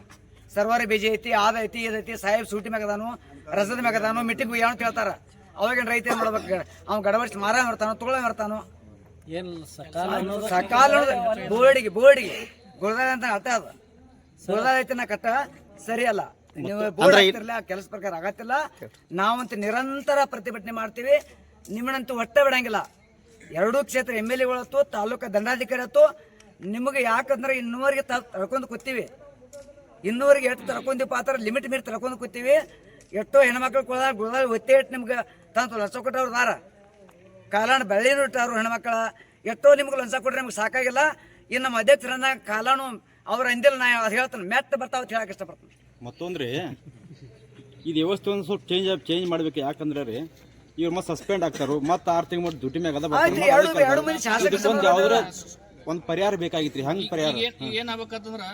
ಸರ್ವರ್ ಬೀಜ ಐತಿ ಆದ ಐತಿ ಇದೈತಿ ಸಾಹೇಬ್ ಸೂಟಿ ಮ್ಯಾಗದಾನು ರಸದ ಮ್ಯಾಗದಾನು ಮಿಟ್ಟಿಗೆ ಏನು ಅಂತ ಹೇಳ್ತಾರ. ಅವಾಗೇನು ರೈತ ಏನು ಮಾಡ್ಬೇಕು? ಅವ್ನು ಗಡವರ್ಸ್ ಮಾರ ಮಾಡ್ತಾನೋ ತೊಗೊಳ ಏನು ಸಕಾಲ ಬೋರ್ಡಿಗೆ ಬೋರ್ಡಿಗೆ. ಗುಳದಾದ ಅಂತ ಅರ್ಥ ಅದು. ಐತಿ ನಾ ಕಟ್ಟ ಸರಿ ಅಲ್ಲ. ನೀವು ಬೋರ್ಡ್ ಹಾಕ್ತಿರಲ್ಲ ಕೆಲಸ ಪ್ರಕಾರ ಆಗತ್ತಿಲ್ಲ. ನಾವಂತೂ ನಿರಂತರ ಪ್ರತಿಭಟನೆ ಮಾಡ್ತೀವಿ. ನಿಮ್ಮನ್ನಂತೂ ಹೊಟ್ಟೆ ಬಿಡಂಗಿಲ್ಲ. ಎರಡೂ ಕ್ಷೇತ್ರ ಎಂ ಎಲ್ ಎಗಳತ್ತು ತಾಲೂಕು ದಂಡಾಧಿಕಾರಿ ಆಯ್ತು. ನಿಮಗೆ ಯಾಕಂದ್ರೆ ಇನ್ನೂವರೆಗೆ ತಳ್ಕೊಂಡು ಕೂತೀವಿ. ಇನ್ನೂವರೆಗೆ ಎಷ್ಟು ತಳ್ಕೊಂಡಿ ಥರ ಲಿಮಿಟ್ ಮೀರಿ ತಳ್ಕೊಂಡು ಕೂತೀವಿ. ಎಷ್ಟೋ ಹೆಣ್ಮಕ್ಳು ಕೊಡದ ಗುಳದಾಗ ಒತ್ತೆ ಇಟ್ಟು ನಿಮ್ಗೆ ತಂತು ಲಂಚ ಕೊಟ್ಟವ್ರು ದಾರ ಕಾಲಾಣ ಬೆಳ್ಳಿನೂ ಇಟ್ಟವ್ರು ಹೆಣ್ಮಕ್ಳ. ಎಷ್ಟೋ ನಿಮ್ಗೆ ಲಂಚ ಕೊಟ್ರೆ ನಿಮ್ಗೆ ಸಾಕಾಗಿಲ್ಲ. ಇನ್ನು ನಮ್ಮ ಅಧ್ಯಕ್ಷರನ್ನ ಕಾಲಾನು ಅವ್ರ ಅಂದಿಲ್ಲ, ನಾ ಅದು ಹೇಳ್ತಾನೆ. ಮೆಟ್ಟ ಬರ್ತಾವ ಅಂತ ಹೇಳಕ್ಕೆ ಇಷ್ಟಪಡ್ತೀನಿ. ಮತ್ತೊಂದ್ರಿ, ಈ ವ್ಯವಸ್ಥೆ ಒಂದು ಸ್ವಲ್ಪ ಚೇಂಜ್ ಚೇಂಜ್ ಮಾಡ್ಬೇಕು ಯಾಕಂದ್ರೆ ರೀ ಇವ್ರು ಮತ್ತೆ ಸಸ್ಪೆಂಡ್ ಆಗ್ತಾರು. ಮತ್ತೆ ಆರು ತಿಂಗಳು ಮಾಡಿ ಡ್ಯೂಟಿ ಮ್ಯಾಗ ಅದ ಆಯ್ತು, ಎರಡು- ಎರಡು ಮಂದಿ ಒಂದು ಯಾವ್ದಾರ ಒಂದು ಪರಿಹಾರ ಬೇಕಾಗಿತ್ರಿ. ಹಂಗ ಪರಿಹಾರ. ಏನಾಗ್ಬೇಕಂತಂದ್ರ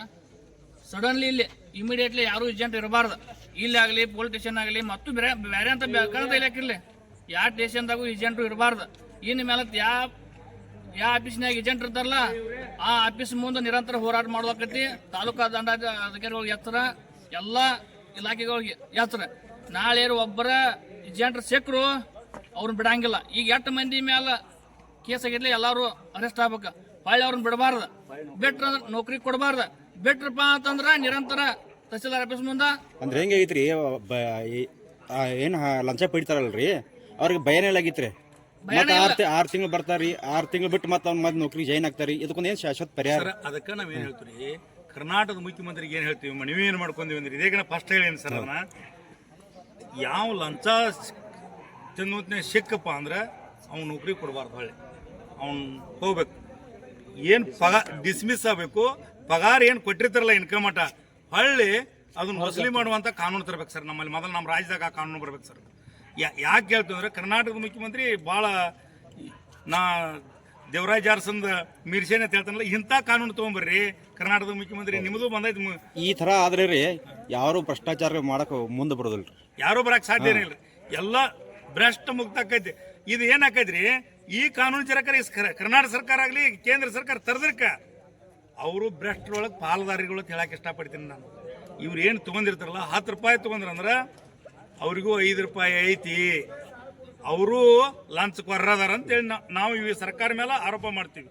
ಸಡನ್ಲಿ ಇಲ್ಲಿ ಇಮಿಡಿಯೇಟ್ಲಿ ಯಾರು ಏಜೆಂಟ್ ಇರಬಾರ್ದು. ಇಲ್ಲಿ ಆಗಲಿ ಪೊಲೀಸ್ ಸ್ಟೇಷನ್ ಆಗಲಿ ಮತ್ತು ಬೇರೆ ಬೇರೆ ಅಂತ ಬೇಕಾದ ಇಲಾಖೆಲಿ ಯಾವ ಸ್ಟೇಷನ್ದಾಗೂ ಏಜೆಂಟು ಇರಬಾರ್ದು. ಇನ್ನು ಮೇಲೆ ಯಾವ ಯಾವ ಆಫೀಸ್ನಾಗ ಏಜೆಂಟ್ ಇರ್ತಾರಲ್ಲ ಆ ಆಫೀಸ್ ಮುಂದೆ ನಿರಂತರ ಹೋರಾಟ ಮಾಡ್ಬೇಕತಿ ತಾಲೂಕಾ ದಂಡ ಅಧಿಕಾರಿಗಳಿಗೆ ಎತ್ತರ. ಎಲ್ಲ ಇಲಾಖೆಗಳಿಗೆ ಎತ್ತರ. ನಾಳೆ ಒಬ್ಬರ ಏಜೆಂಟ್ರು ಸಿಕ್ಕರು ಅವ್ರನ್ನ ಬಿಡಂಗಿಲ್ಲ. ಈಗ ಎಷ್ಟು ಮಂದಿ ಮ್ಯಾಲ ಕೇಸ್ ಆಗಿರ್ಲಿ ಎಲ್ಲರೂ ಅರೆಸ್ಟ್ ಆಗ್ಬೇಕು. ಹೊಳ್ಳಿ ಅವ್ರನ್ನ ಬಿಡಬಾರ್ದು. ಬಿಟ್ರ ನೌಕರಿ ಕೊಡಬಾರ್ದು. ಬಿಟ್ರಪ್ಪ ಅಂತಂದ್ರ ನಿರಂತರ ತಹಸೀಲ್ದಾರ್ ಆಫೀಸ್ ಮುಂದೆ ಅಂದ್ರೆ ಹೆಂಗೆ ಐತ್ರಿ ಏನ್ ಹ- ಲಂಚ ಪಡಿತಾರಲ್ರಿ? ಅವ್ರಿಗೆ ಭಯನೇ ಆಗಿತ್ರಿ. ಮತ್ತೆ ಆರ್ ಆರು ತಿಂಗಳು ಬರ್ತಾರಿ. ಆರು ತಿಂಗಳು ಬಿಟ್ಟು ಮತ್ತೆ ಅವ್ನ ಮತ್ತೆ ನೌಕರಿ ಜಾಯ್ನ್ ಆಗ್ತಾರಿ. ಇದಕ್ಕೊಂದು ಏನು ಶಾಶ್ವತ ಪರಿಹಾರ? ಸರ್ ಅದಕ್ಕೆ ನಾವ್ ಏನ್ ಹೇಳ್ತೀವಿ? ಕರ್ನಾಟಕದ ಮುಖ್ಯಮಂತ್ರಿಗೆ ಏನ್ ಹೇಳ್ತೀವಿ? ಮನವಿ ಏನ್ ಮಾಡ್ಕೊಂತೀವಿ ಅಂದ್ರೆ ಇದೇಗನ ಫಸ್ಟ್ ಹೇಳೇನು ಸರ್ ಅದನ್ನ. ಯಾವ ಲಂಚ ತಿನ್ನೋತ್ನ ಸಿಕ್ಕಪ್ಪ ಅಂದ್ರೆ ಅವ್ನು ನೌಕರಿ ಕೊಡಬಾರ್ದು ಹೊಳ್ಳಿ. ಅವ್ನು ಹೋಗ್ಬೇಕು. ಏನು ಪಗಾರ ಡಿಸ್ಮಿಸ್ ಆಗಬೇಕು. ಪಗಾರ ಏನು ಕೊಟ್ಟಿರ್ತಾರಲ್ಲ ಇನ್ಕಮ್ ಮಟ್ಟ ಹೊಳ್ಳಿ ಅದನ್ನು ವಸೂಲಿ ಮಾಡುವಂಥ ಕಾನೂನು ತರಬೇಕು ಸರ್. ನಮ್ಮಲ್ಲಿ ಮೊದಲು ನಮ್ಮ ರಾಜ್ಯದಾಗ ಆ ಕಾನೂನು ಬರ್ಬೇಕು ಸರ್. ಯಾ- ಯಾಕೆ ಹೇಳ್ತೀವಿ ಅಂದ್ರೆ ಕರ್ನಾಟಕದ ಮುಖ್ಯಮಂತ್ರಿ ಭಾಳ ನಾ ದೇವರಾಜ್ ಅರಸಂದ ಮೀರ್ಸೇನೆ ಅಂತ ಹೇಳ್ತಾನಲ್ಲ ಇಂಥ ಕಾನೂನು ತೊಗೊಂಬರ್ರಿ. ಕರ್ನಾಟಕದ ಮುಖ್ಯಮಂತ್ರಿ ನಿಮ್ಮದು ಬಂದೈತಿ ಈ ತರ ಆದ್ರೆ ರೀ ಯಾರು ಭ್ರಷ್ಟಾಚಾರ ಮಾಡಕ್ ಮುಂದೆ ಬರೋದಿಲ್ರಿ. ಯಾರೂ ಬರಕ್ಕೆ ಸಾಧ್ಯನೇ ಇಲ್ಲ. ಎಲ್ಲ ಭ್ರಷ್ಟ ಮುಕ್ತ ಆಕೈತಿ. ಇದು ಏನ್ ಆಕೈತ್ರಿ? ಈ ಕಾನೂನು ಜರಕರ ಕರ್ನಾಟಕ ಸರ್ಕಾರ ಆಗಲಿ ಕೇಂದ್ರ ಸರ್ಕಾರ ತರದಕ್ಕ ಅವರು ಭ್ರಷ್ಟರೊಳಗೆ ಪಾಲುದಾರಿಗಳು ಅಂತ ಹೇಳಕ್ ಇಷ್ಟಪಡ್ತೀನಿ ನಾನು. ಇವ್ರು ಏನು ತೊಗೊಂಡಿರ್ತಾರಲ್ಲ ಹತ್ತು ರೂಪಾಯಿ ತಗೊಂಡ್ರಂದ್ರ ಅವ್ರಿಗೂ ಐದು ರೂಪಾಯಿ ಐತಿ. ಅವರು ಲಂಚ್ ಕೊರ್ರದಾರ ಅಂತೇಳಿ ನಾವು ಈ ಸರ್ಕಾರ ಮೇಲೆ ಆರೋಪ ಮಾಡ್ತೀವಿ.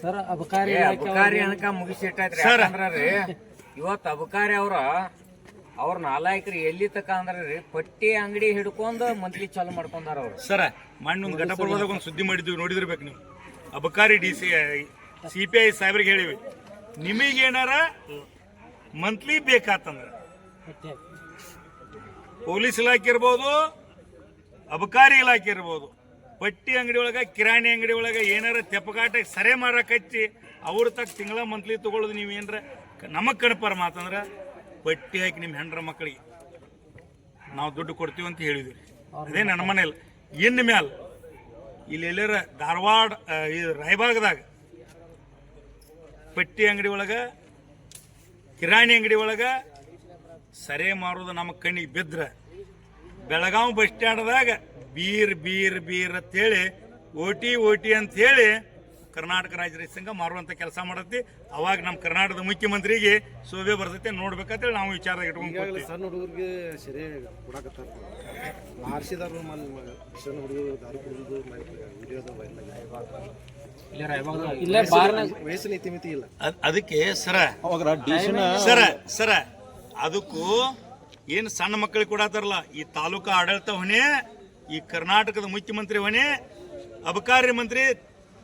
ಸರ್ ಅಬಕಾರಿ ರೀ ಇವತ್ತು ಅಬಕಾರಿ ಅವ್ರ ಅವ್ರ ನಾಲಾಯಕರು ಎಲ್ಲಿ ತಕ ಅಂದ್ರೆ ರೀ ಪಟ್ಟಿ ಅಂಗಡಿ ಹಿಡ್ಕೊಂಡು ಮಂತ್ಲಿ ಚಾಲು ಮಾಡ್ಕೊಂಡಾರ ಅವ್ರು. ಸರ ಮಣ್ಣು ಒಂದು ಒಂದು ಸುದ್ದಿ ಮಾಡಿದ್ವಿ ನೋಡಿದಿರ್ಬೇಕು ನೀವು. ಅಬಕಾರಿ D C C P I ಸಾಹೇಬ್ರಿಗೆ ಹೇಳಿವಿ. ನಿಮಗೇನಾರ ಮಂತ್ಲಿ ಬೇಕಾತಂದ್ರೆ? ಪೊಲೀಸ್ ಇಲಾಖೆ ಇರ್ಬೋದು ಅಬಕಾರಿ ಇಲಾಖೆ ಇರ್ಬೋದು ಪಟ್ಟಿ ಅಂಗಡಿ ಒಳಗೆ ಕಿರಾಣಿ ಅಂಗಡಿ ಒಳಗೆ ಏನಾರ ತೆಪ್ಪಗಾಟ ಸರೆ ಮಾರಕ್ ಹಚ್ಚಿ ಅವ್ರ ತಕ್ಕ ತಿಂಗಳ ಮಂತ್ಲಿ ತಗೊಳ್ಳೋದು ನೀವು ಏನಾರ ನಮಗೆ ಕಣಪಾರ ಮಾತಂದ್ರೆ ಪಟ್ಟಿ ಹಾಕಿ ನಿಮ್ಮ ಹೆಂಡ್ರ ಮಕ್ಕಳಿಗೆ ನಾವು ದುಡ್ಡು ಕೊಡ್ತೀವಿ ಅಂತ ಹೇಳಿದ್ವಿ ಅದೇ ನನ್ನ ಮನೇಲಿ ಇನ್ನು ಮ್ಯಾಲ ಇಲ್ಲಿ ಎಲ್ಲರ ಧಾರವಾಡ ಇದು ರಾಯಬಾಗದಾಗ ಪಟ್ಟಿ ಅಂಗಡಿ ಒಳಗೆ, ಕಿರಾಣಿ ಅಂಗಡಿ ಒಳಗೆ ಸರೆ ಮಾರೋದು ನಮ್ಮ ಕಣ್ಣಿಗೆ ಬಿದ್ರ. ಬೆಳಗಾವಿ ಬಸ್ ಸ್ಟ್ಯಾಂಡ್ದಾಗ ಬೀರ್ ಬೀರ್ ಬೀರ್ ಅಂತೇಳಿ ಓಟಿ ಓಟಿ ಅಂತ ಹೇಳಿ ಕರ್ನಾಟಕ ರಾಜ್ಯ ರೈತ ಸಂಘ ಮಾರುವಂತ ಕೆಲಸ ಮಾಡತ್ತಿ. ಅವಾಗ ನಮ್ಮ ಕರ್ನಾಟಕದ ಮುಖ್ಯಮಂತ್ರಿಗೆ ಶೋಭೆ ಬರ್ತೈತೆ ನೋಡ್ಬೇಕಂತೇಳಿ ನಾವು ವಿಚಾರ ಇಟ್ಕೊಂಡು. ಸಣ್ಣ ಹುಡುಗರಿಗೆ ಸರಿ ಕೊಡಕತ್ತಾರ. ಮಾರ್ಸಿದಾರು ಸಣ್ಣ ಹುಡುಗರು ದಾರಿ ಕುಡಿದು ವಿಡಿಯೋದ ಇಲ್ಲೇ ಬಾರ್ನಾಗ ವಯಸ್ಸಿನ ಇತಿಮಿತಿ ಇಲ್ಲ. ಅದ್- ಅದಕ್ಕೆ ಸರ ಅವಾಗ ಡಿಸಿನ ಸರ ಸರ ಅದಕ್ಕೂ ಏನು ಸಣ್ಣ ಮಕ್ಕಳಿಗೆ ಕೊಡತ್ತಾರಲ್ಲ ಈ ತಾಲೂಕು ಆಡಳಿತ ಹೊಣೆ ಈ ಕರ್ನಾಟಕದ ಮುಖ್ಯಮಂತ್ರಿ ಹೊಣೆ ಅಬಕಾರಿ ಮಂತ್ರಿ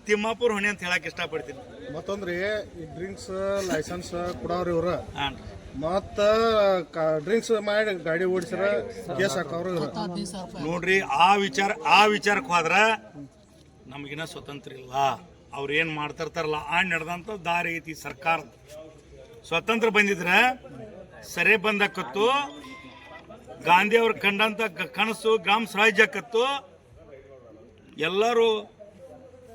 ತಿಮ್ಮಾಪುರ ಹೊಣೆ ಅಂತ ಹೇಳಕ್ ಇಷ್ಟಪಡ್ತೀನಿ. ಮತ್ತೊಂದ್ರಿ ಈ ಡ್ರಿಂಕ್ಸ್ ಲೈಸೆನ್ಸ್ ಕೊಡವ್ರಿ ಇವ್ರ. ಮತ್ತ ಡ್ರಿಂಕ್ಸ್ ಮಾಡಿ ಗಾಡಿ ಓಡಿಸ್ರ ಕೇಸ್ ಹಾಕವ್ರು ಇವ್ರ. ನೋಡ್ರಿ ಆ ವಿಚಾರ ಆ ವಿಚಾರಕ್ಕೆ ಹೋದ್ರ ನಮಗಿನ ಸ್ವತಂತ್ರ ಇಲ್ಲ. ಅವ್ರು ಏನು ಮಾಡ್ತಿರ್ತಾರಲ್ಲ ಆ ನಡೆದಂಥ ದಾರಿ ಐತಿ ಸರ್ಕಾರ ಸ್ವತಂತ್ರ ಬಂದಿದ್ರೆ ಸರಿ ಬಂದಕ್ಕತ್ತು ಗಾಂಧಿ ಅವ್ರು ಕಂಡಂತ ಕನಸು ಗ್ರಾಮ ಸ್ವರಾಜ್ಯಕ್ಕತ್ತು ಎಲ್ಲರೂ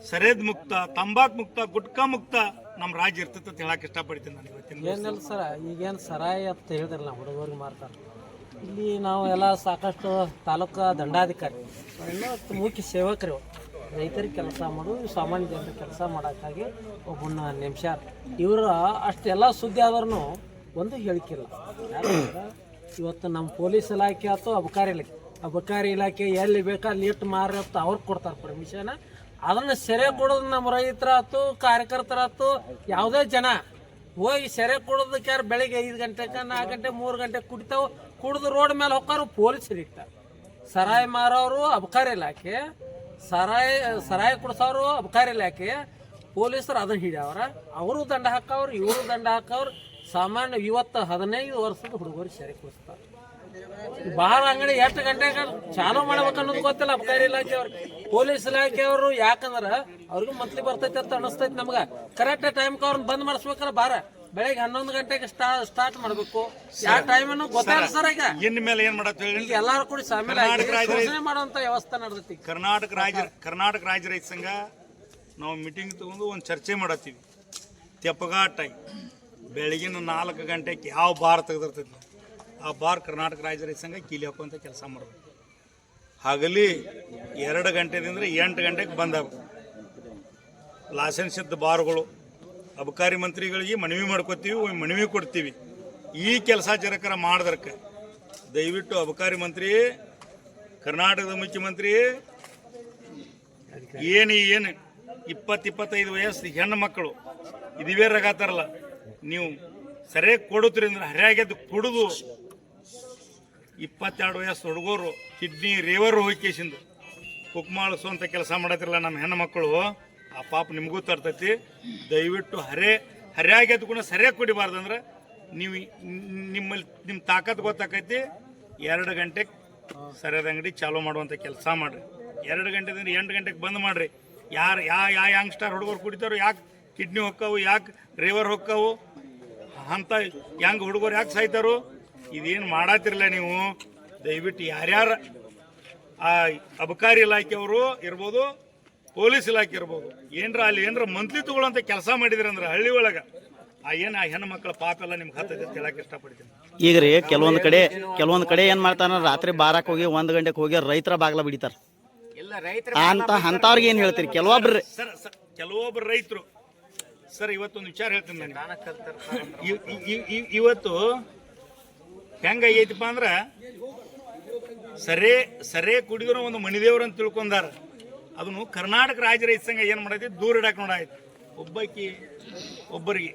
ಸರೇದ್ ಮುಕ್ತ, ತಂಬಾಕ್ ಮುಕ್ತ, ಗುಟ್ಕಾ ಮುಕ್ತ ನಮ್ಮ ರಾಜ್ಯ ಇರ್ತೈತೆ ಅಂತ ಹೇಳಕ್ ಇಷ್ಟಪಡ್ತೀನಿ ನಾನು ಇವತ್ತಿನ. ಏನಿಲ್ಲ ಸರ, ಈಗೇನು ಸರಾಯಿ ಅಂತ ಹೇಳಿದ್ರಲ್ಲ ಹುಡುಗರಿಗೆ ಮಾರ್ತಾರೆ ಇಲ್ಲಿ ನಾವು ಎಲ್ಲ ಸಾಕಷ್ಟು ತಾಲೂಕು ದಂಡಾಧಿಕಾರಿ ಮುಖ್ಯ ಸೇವಕರು. ರೈತರಿಗೆ ಕೆಲಸ ಮಾಡು, ಸಾಮಾನ್ಯ ಜನರು ಕೆಲಸ ಮಾಡೋಕ್ಕಾಗಿ ಒಬ್ಬನ ನಿಮಿಷ ಇವರ ಅಷ್ಟೆಲ್ಲ ಸುದ್ದಿ ಆದ್ರೂ ಒಂದು ಹೇಳಿಕಿಲ್ಲ ಇವತ್ತು ನಮ್ಮ ಪೊಲೀಸ್ ಇಲಾಖೆ ಅಥವಾ ಅಬಕಾರಿ ಇಲಾಖೆ ಅಬಕಾರಿ ಇಲಾಖೆ ಎಲ್ಲಿ ಬೇಕಾ ಅಲ್ಲಿ ಇಟ್ಟು ಮಾರಿ ಅಂತ ಅವ್ರಿಗೆ ಕೊಡ್ತಾರೆ ಪರ್ಮಿಷನ್ ಅದನ್ನ ಸೆರೆ ಕೊಡೋದು ನಮ್ಮ ರೈತರಾತು ಕಾರ್ಯಕರ್ತರಾತು ಯಾವುದೇ ಜನ. ಹೋಗಿ ಸೆರೆ ಕೊಡೋದಕ್ಕೆ ಯಾರು ಬೆಳಿಗ್ಗೆ ಐದು ಗಂಟೆಗೆ ನಾಲ್ಕು ಗಂಟೆ, ಮೂರು ಗಂಟೆ ಕುಡಿತಾವೆ, ಕುಡಿದು ರೋಡ್ ಮೇಲೆ ಹೋಗಾರು ಪೊಲೀಸ್ ಹಿಡಿತಾರೆ ಸರಾಯ್ ಮಾರೋರು ಅಬಕಾರಿ ಇಲಾಖೆ, ಸರಾಯಿ, ಸರಾಯ್ ಕುಡಿಸೋರು ಅಬಕಾರಿ ಇಲಾಖೆ, ಪೊಲೀಸರು ಅದನ್ನ ಹಿಡಿಯವ್ರ. ಅವರು ದಂಡ ಹಾಕವ್ರು, ಇವರು ದಂಡ ಹಾಕವ್ರು. ಸಾಮಾನ್ಯ ಇವತ್ತು ಹದಿನೈದು ವರ್ಷದ ಹುಡುಗರು ಸೆರೆ ಕುಡಿಸ್ತಾರೆ. ಬಹಳ ಅಂಗಡಿ ಎಷ್ಟು ಗಂಟೆಗೆ ಚಾಲು ಮಾಡ್ಬೇಕು ಅನ್ನೋದು ಗೊತ್ತಿಲ್ಲ. ಅಬಕಾರಿ ಇಲಾಖೆಯವ್ರು ಪೊಲೀಸ್ ಇಲಾಖೆಯವರು ಯಾಕಂದ್ರ ಅವ್ರಿಗೂ ಮಂತ್ಲಿ ಬರ್ತೈತೆ ಅಂತ ಅನಿಸ್ತೈತಿ ನಮ್ಗೆ. ಕರೆಕ್ಟ್ ಟೈಮ್ಗೆ ಅವ್ರನ್ನ ಬಂದ್ ಮಾಡಿಸ್ಬೇಕಲ್ಲ ಬಾರ. ಬೆಳಗ್ಗೆ ಹನ್ನೊಂದು ಗಂಟೆಗೆ ಸ್ಟಾ ಸ್ಟಾರ್ಟ್ ಮಾಡಬೇಕು. ಯಾವ ಟೈಮ್ ಅನ್ನೋ ಗೊತ್ತಾಗ ಸರ್ ಈಗ. ಇನ್ ಮೇಲೆ ಏನ್ ಮಾಡತ್ತ ಈಗ ಎಲ್ಲಾರು ಕೂಡಿ ಸಾಮೇಲೆ ಮಾಡುವಂತ ವ್ಯವಸ್ಥೆ ನಡೆದೈತಿ. ಕರ್ನಾಟಕ ರಾಜ್ಯ ಕರ್ನಾಟಕ ರಾಜ್ಯ ರೈತ ಸಂಘ ನಾವು ಮೀಟಿಂಗ್ ತಗೊಂಡು ಒಂದು ಚರ್ಚೆ ಮಾಡತ್ತೀವಿ. ತೆಪ್ಪಗಾಟಾಗಿ ಬೆಳಗಿನ ನಾಲ್ಕು ಗಂಟೆಗೆ ಯಾವ ಬಾರ್ ತೆಗೆದಿರ್ತೈತಿ? ಆ ಬಾರ್ ಕರ್ನಾಟಕ ರಾಜ್ಯ ರೈತ ಸಂಘ ಕೀಲಿ ಹಾಕುವಂಥ ಕೆಲಸ ಮಾಡಬೇಕು. ಹಗಲಿ ಎರಡು ಗಂಟೆದಿಂದ ಎಂಟು ಗಂಟೆಗೆ ಬಂದಾಗ ಲೈಸೆನ್ಸ್ ಇದ್ದ ಬಾರ್ಗಳು, ಅಬಕಾರಿ ಮಂತ್ರಿಗಳಿಗೆ ಮನವಿ ಮಾಡ್ಕೋತೀವಿ ಮನವಿ ಕೊಡ್ತೀವಿ. ಈ ಕೆಲಸ ಜರಕರ ಮಾಡಿದ್ರಕ್ಕೆ ದಯವಿಟ್ಟು ಅಬಕಾರಿ ಮಂತ್ರಿ, ಕರ್ನಾಟಕದ ಮುಖ್ಯಮಂತ್ರಿ, ಏನು ಏನು ಇಪ್ಪತ್ತು ಇಪ್ಪತ್ತೈದು ವಯಸ್ಸು ಹೆಣ್ಣು ಮಕ್ಕಳು ಇದೇ ರಗಾತಾರಲ್ಲ, ನೀವು ಸರಿಯಾಗಿ ಕೊಡುತ್ತೀರಿ ಅಂದ್ರೆ ಹರಿಯಾಗೆದ್ದು ಕುಡಿದು ಇಪ್ಪತ್ತೆರಡು ವಯಸ್ಸು ಹುಡುಗರು, ಕಿಡ್ನಿ ರೇವರು ಹೋಯ್ಕೇಶಿಂದು ಕುಕ್ ಮಾಡಿಸುವಂಥ ಕೆಲಸ ಮಾಡತ್ತಿರಲ್ಲ ನಮ್ಮ ಹೆಣ್ಣು ಮಕ್ಕಳು. ಆ ಪಾಪ ನಿಮಗೂ ತರ್ತೈತಿ. ದಯವಿಟ್ಟು ಹರೆ, ಹರಿಯಾಗಿ ಕೂಡ ಸರಿಯಾಗಿ ಕುಡಿಬಾರ್ದು ಅಂದ್ರೆ ನೀವು ನಿಮ್ಮಲ್ಲಿ, ನಿಮ್ಮ ತಾಕತ್ ಗೊತ್ತಾಕೈತಿ. ಎರಡು ಗಂಟೆಗೆ ಸರಿಯಾದ ಅಂಗಡಿ ಚಾಲೂ ಮಾಡುವಂಥ ಕೆಲಸ ಮಾಡ್ರಿ. ಎರಡು ಗಂಟೆದಿಂದ ಎಂಟು ಗಂಟೆಗೆ ಬಂದ್ ಮಾಡ್ರಿ. ಯಾರು, ಯಾ ಯಾ ಯಂಗ್ಸ್ಟಾರ್ ಹುಡುಗರು ಕುಡಿತಾರೋ, ಯಾಕೆ ಕಿಡ್ನಿ ಹೊಕ್ಕವು, ಯಾಕೆ ರೇವರ್ ಹೊಕ್ಕಾವು, ಅಂತ ಯಂಗ್ ಹುಡುಗರು ಯಾಕೆ ಸಾಯ್ತಾರೋ ಇದೇನು ಮಾಡತ್ತಿರಲ್ಲ ನೀವು? ದಯವಿಟ್ಟು ಯಾರ್ಯಾರ ಆ ಅಬಕಾರಿ ಇಲಾಖೆಯವರು ಇರ್ಬೋದು ಪೊಲೀಸ್ ಇಲಾಖೆ ಇರ್ಬೋದು ಏನರ ಅಲ್ಲಿ ಏನರ ಮಂತ್ಲಿ ತಗೊಳ್ಳೋಂಥ ಕೆಲಸ ಮಾಡಿದ್ರಿ ಅಂದ್ರೆ ಹಳ್ಳಿ ಒಳಗೆ ಆ ಏನು ಆ ಹೆಣ್ಣು ಮಕ್ಕಳ ಪಾಪ ಎಲ್ಲ ನಿಮ್ಗೆ ಹತ್ತೈತೆ ಕೇಳಕ್ಕೆ ಇಷ್ಟಪಡ್ತೀನಿ. ಈಗ ರೀ ಕೆಲವೊಂದು ಕಡೆ ಕೆಲವೊಂದು ಕಡೆ ಏನು ಮಾಡ್ತಾರ ರಾತ್ರಿ ಬಾರಕ್ಕೆ ಹೋಗಿ ಒಂದು ಗಂಟೆಗೆ ಹೋಗಿ ರೈತರ ಬಾಗ್ಲ ಬಿಡಿತಾರೆ. ಇಲ್ಲ ರೈತರ ಅಂತ ಅಂಥವ್ರಿಗೆ ಏನು ಹೇಳ್ತೀರಿ? ಕೆಲವೊಬ್ರು ಸರ್ ಸರ್ ಕೆಲವೊಬ್ಬರು ರೈತರು ಸರ್ ಇವತ್ತೊಂದು ವಿಚಾರ ಹೇಳ್ತೀನಿ ನಾನು ಇವ್- ಇವ್- ಇವ್- ಇವ್- ಇವತ್ತು ಹೆಂಗಾಗೈತಪ್ಪ ಅಂದ್ರೆ, ಸರೇ ಸರೇ ಕುಡಿದ್ರು ಒಂದು ಮಣಿದೇವ್ರು ಅಂತ ತಿಳ್ಕೊಂಡಾರ. ಅದನ್ನು ಕರ್ನಾಟಕ ರಾಜ್ಯ ರೈತ ಏನು ಮಾಡೈತಿ? ದೂರ ಇಡಕ್ಕೆ ನೋಡಾಯ್ತು ಒಬ್ಬಕ್ಕಿ ಒಬ್ಬರಿಗೆ,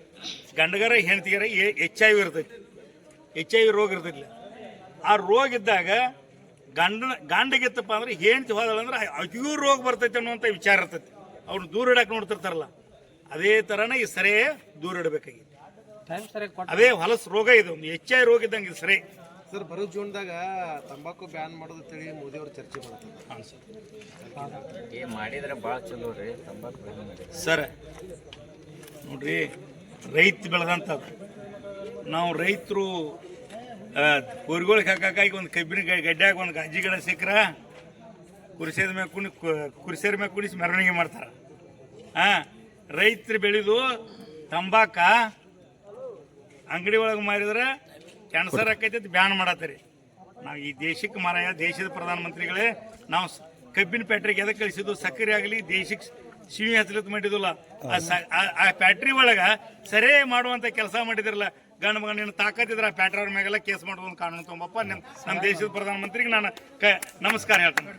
ಗಂಡಗರ ಹೆಣ್ತಿಗರ ಎಚ್ ಐ ವಿ ಇರ್ತೈತಿ. ಎಚ್ ಐ ವಿ ರೋಗ ಇರ್ತೈತಿ. ಆ ರೋಗ ಇದ್ದಾಗ ಗಂಡ, ಗಂಡಗಿತ್ತಪ್ಪ ಅಂದ್ರೆ ಹೆಣ್ತಿ ಹೋದಳ ಅಂದ್ರೆ ಅಯ್ಯೂ ರೋಗ ಬರ್ತೈತಿ ಅನ್ನುವಂಥ ವಿಚಾರ ಇರ್ತೈತಿ. ಅವ್ರು ದೂರ ಇಡಕ್ಕೆ ನೋಡ್ತಿರ್ತಾರಲ್ಲ. ಅದೇ ಥರನೇ ಈ ಸರೇ ದೂರ ಇಡಬೇಕಾಗಿ ಟೈಮ್ ಸರಿಯಾಗಿ ಕೊಟ್ಟು ಅದೇ ಹೊಲಸು ರೋಗ ಇದು ಒಂದು ಎಚ್ ಐ ರೋಗ ಇದ್ದಂಗೆ ಇದು ಸರಿ. ಸರ್ ಬರೋ ಜೂನ್ದಾಗ ತಂಬಾಕು ಬ್ಯಾನ್ ಮಾಡೋದು ತಿಳಿ ಮೋದಿ ಅವರು ಚರ್ಚೆ ಮಾಡ್ತಾರೆ. ಮಾಡಿದ್ರೆ ಭಾಳ ಚಲೋ ರೀ ತಂಬಾಕು ಸರ್ ನೋಡ್ರಿ ರೈತ ಬೆಳೆದಂಥದ್ದು ನಾವು ರೈತರು ಕುರಿಗಳಿಗೆ ಹಾಕಾಕಾಗಿ ಒಂದು ಕಬ್ಬಿನ ಗ- ಗಡ್ಡ್ಯಾಗ ಒಂದು ಗಾಜಿ ಗಿಡ ಸಿಕ್ಕರ ಕುರ್ಸಿದ ಮ್ಯಾಗ ಕುಣಿ ಕುರ್ಸಿಯರ ಮ್ಯಾಗ ಕುಣಿಸಿ ಮೆರವಣಿಗೆ ಮಾಡ್ತಾರೆ. ಹಾಂ ರೈತರು ಬೆಳೆದು ತಂಬಾಕ ಅಂಗಡಿ ಒಳಗೆ ಮಾರಿದ್ರೆ ಕ್ಯಾನ್ಸರ್ ಆಕೈತಿ ಅಂತ ಬ್ಯಾನ್ ಮಾಡತ್ತೀರಿ. ನಾವು ಈ ದೇಶಕ್ಕೆ ಮಾರಾಯ, ದೇಶದ ಪ್ರಧಾನಮಂತ್ರಿಗಳೇ, ನಾವು ಕಬ್ಬಿನ ಫ್ಯಾಕ್ಟ್ರಿಗೆ ಎದಕ್ಕೆ ಕಳಿಸಿದ್ದು? ಸಕ್ಕರೆ ಆಗಲಿ, ದೇಶಕ್ಕೆ ಸಿಹಿ ಹಚ್ಚಲಿತ್ ಮಾಡಿದಲ್ಲ ಆ ಫ್ಯಾಕ್ಟ್ರಿ ಒಳಗೆ ಸರಿ ಮಾಡುವಂಥ ಕೆಲಸ ಮಾಡಿದಿರಲ್ಲ, ಗಂಡ ಮಗ ನೀನು ತಾಕತ್ತಿದ್ರೆ ಆ ಫ್ಯಾಕ್ಟ್ರಿ ಅವ್ರ ಮ್ಯಾಗೆಲ್ಲ ಕೇಸ್ ಮಾಡೋದು ಕಾನೂನು ತೊಗೊಂಬಪ್ಪ. ನಮ್ಮ ದೇಶದ ಪ್ರಧಾನಮಂತ್ರಿಗೆ ನಾನು ನಮಸ್ಕಾರ ಹೇಳ್ತೀನಿ.